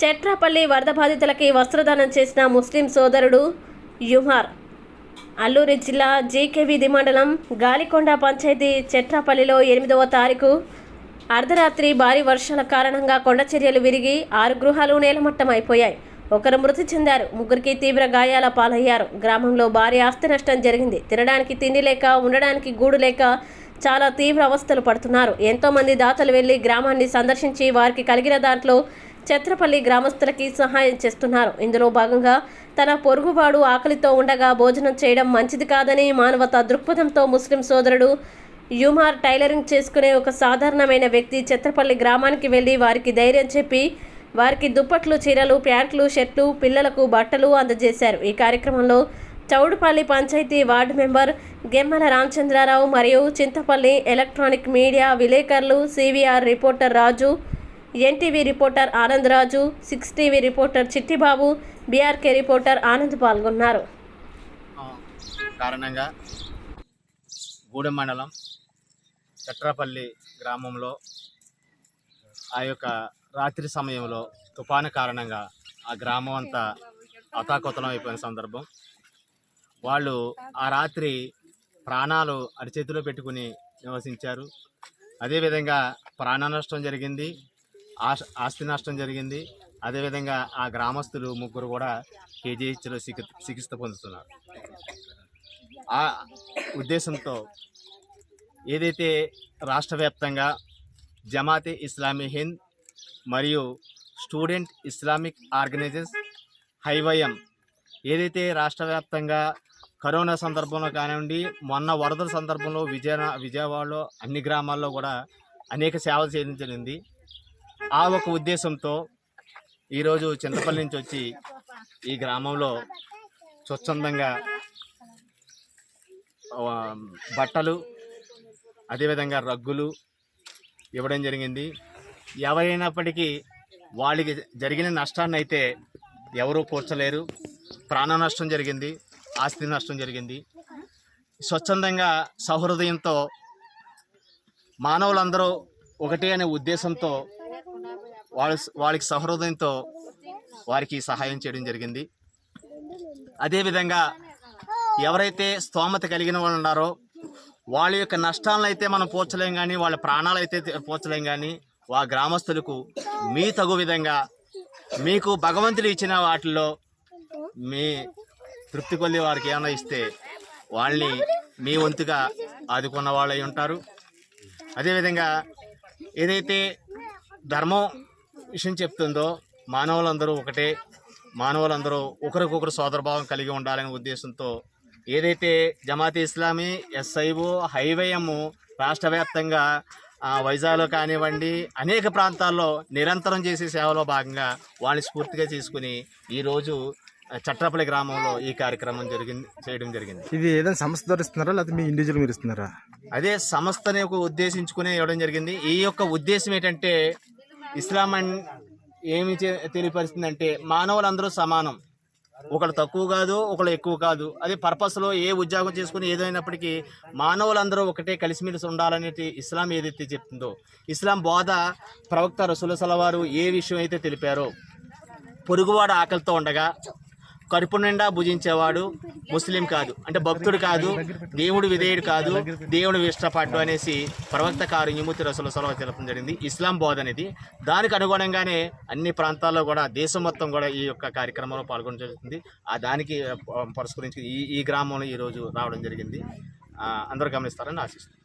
చెట్రాపల్లి వరద బాధితులకి వస్త్రదానం చేసిన ముస్లిం సోదరుడు యుమార్. అల్లూరి జిల్లా జీకేవిధి మండలం గాలికొండ పంచాయతీ చెట్రాపల్లిలో ఎనిమిదవ తారీఖు అర్ధరాత్రి భారీ వర్షాల కారణంగా కొండ చర్యలు విరిగి ఆరు గృహాలు నేలమట్టం అయిపోయాయి ఒకరు మృతి చెందారు. ముగ్గురికి తీవ్ర గాయాల పాలయ్యారు. గ్రామంలో భారీ ఆస్తి నష్టం జరిగింది. తినడానికి తిండి లేక ఉండడానికి గూడు లేక చాలా తీవ్ర అవస్థలు పడుతున్నారు. ఎంతోమంది దాతలు వెళ్ళి గ్రామాన్ని సందర్శించి వారికి కలిగిన దాంట్లో చత్రపల్లి గ్రామస్తులకి సహాయం చేస్తున్నారు. ఇందులో భాగంగా తన పొరుగువాడు ఆకలితో ఉండగా భోజనం చేయడం మంచిది కాదని మానవత దృక్పథంతో ముస్లిం సోదరుడు యుమార్ టైలరింగ్ చేసుకునే ఒక సాధారణమైన వ్యక్తి చిత్రపల్లి గ్రామానికి వెళ్ళి వారికి ధైర్యం చెప్పి వారికి దుప్పట్లు చీరలు ప్యాంట్లు షర్ట్లు పిల్లలకు బట్టలు అందజేశారు. ఈ కార్యక్రమంలో చౌడుపల్లి పంచాయతీ వార్డు మెంబర్ గెమ్మల రామచంద్రారావు మరియు చింతపల్లి ఎలక్ట్రానిక్ మీడియా విలేకరులు CVR reporter Raju NTV reporter Anandaraju six TV reporter Chittibabu BRK reporter Anand పాల్గొన్నారు. కారణంగా గూడెం మండలం చట్రాపల్లి గ్రామంలో ఆ యొక్క రాత్రి సమయంలో తుఫాను కారణంగా ఆ గ్రామం అంతా అతాకుతలం అయిపోయిన సందర్భం. వాళ్ళు ఆ రాత్రి ప్రాణాలు అరిచేతిలో పెట్టుకుని నివసించారు. అదేవిధంగా ప్రాణ నష్టం జరిగింది. ఆస్తి నష్టం జరిగింది. అదేవిధంగా ఆ గ్రామస్తులు ముగ్గురు కూడా కేజీహెచ్లో చికి చికిత్స పొందుతున్నారు. ఆ ఉద్దేశంతో ఏదైతే రాష్ట్ర వ్యాప్తంగా జమాతే ఇస్లామీ హింద్ మరియు స్టూడెంట్ ఇస్లామిక్ ఆర్గనైజర్స్ హైవయం ఏదైతే రాష్ట్ర వ్యాప్తంగా కరోనా సందర్భంలో కానివ్వండి మొన్న వరదల సందర్భంలో విజయ విజయవాడలో అన్ని గ్రామాల్లో కూడా అనేక సేవలు చేయడం జరిగింది. ఆ ఒక ఉద్దేశంతో ఈరోజు చింతపల్లి నుంచి వచ్చి ఈ గ్రామంలో స్వచ్ఛందంగా బట్టలు అదేవిధంగా రగ్గులు ఇవ్వడం జరిగింది. ఎవరైనప్పటికీ వాళ్ళకి జరిగిన నష్టాన్ని అయితే ఎవరూ కూర్చలేరు ప్రాణ నష్టం జరిగింది ఆస్తి నష్టం జరిగింది. స్వచ్ఛందంగా సహృదయంతో మానవులందరూ ఒకటే అనే ఉద్దేశంతో వాళ్ళ వాళ్ళకి సహృదయంతో వారికి సహాయం చేయడం జరిగింది. అదేవిధంగా ఎవరైతే స్తోమత కలిగిన వాళ్ళు ఉన్నారో వాళ్ళ యొక్క నష్టాలను అయితే మనం పోర్చలేం కానీ వాళ్ళ ప్రాణాలు అయితే పోర్చలేం కానీ ఆ గ్రామస్తులకు మీ తగు విధంగా మీకు భగవంతుడు ఇచ్చిన వాటిల్లో మీ తృప్తి కొద్ది వారికి ఏమైనా ఇస్తే వాళ్ళని మీ వంతుగా ఆదుకున్న వాళ్ళై ఉంటారు. అదేవిధంగా ఏదైతే ధర్మం విషయం చెప్తుందో మానవులందరూ ఒకటే. మానవులందరూ ఒకరికొకరు సోదరభావం కలిగి ఉండాలనే ఉద్దేశంతో ఏదైతే జమాతే ఇస్లామీ ఎస్ఐఓ హైవేయము రాష్ట్ర వ్యాప్తంగా వైజాగ్లో కానివ్వండి అనేక ప్రాంతాల్లో నిరంతరం చేసే సేవలో భాగంగా వాళ్ళని స్ఫూర్తిగా తీసుకుని ఈరోజు ఆ, చట్రపల్లి గ్రామంలో ఈ కార్యక్రమం జరిగింది చేయడం జరిగింది. ఇది ఏదైనా సంస్థ ద్వారా ఇస్తున్నారా లేకపోతే మీ ఇండివిజువల్ మీరు ఇస్తున్నారా? అదే సంస్థని ఒక ఉద్దేశించుకుని ఇవ్వడం జరిగింది. ఈ యొక్క ఉద్దేశం ఏంటంటే ఇస్లాం అన్ ఏమి చే- తెలియపరుస్తుందంటే మానవులందరూ సమానం. ఒకళ్ళు తక్కువ కాదు ఒకళ్ళు ఎక్కువ కాదు. అదే పర్పస్లో ఏ ఉద్యోగం చేసుకుని ఏదైనప్పటికీ మానవులందరూ ఒకటే కలిసిమెలిసి ఉండాలనేది ఇస్లాం ఏదైతే చెప్తుందో ఇస్లాం బోధ ప్రవక్త రసూల సలవారు ఏ విషయం అయితే తెలిపారో పొరుగువాడు ఆకలితో ఉండగా కడుపు నిండా భుజించేవాడు ముస్లిం కాదు. అంటే భక్తుడు కాదు దేవుడు విధేయుడు కాదు దేవుడు ఇష్టపడ్డు అనేసి ప్రవక్త కారు యుమూతి రసుల సలహా తెలపడం జరిగింది. ఇస్లాం బోధ అనేది దానికి అనుగుణంగానే అన్ని ప్రాంతాల్లో కూడా దేశం మొత్తం కూడా ఈ యొక్క కార్యక్రమంలో పాల్గొనడం జరుగుతుంది. ఆ దానికి పురస్కరించి ఈ ఈ గ్రామంలో ఈరోజు రావడం జరిగింది. అందరూ గమనిస్తారని ఆశిస్తున్నాను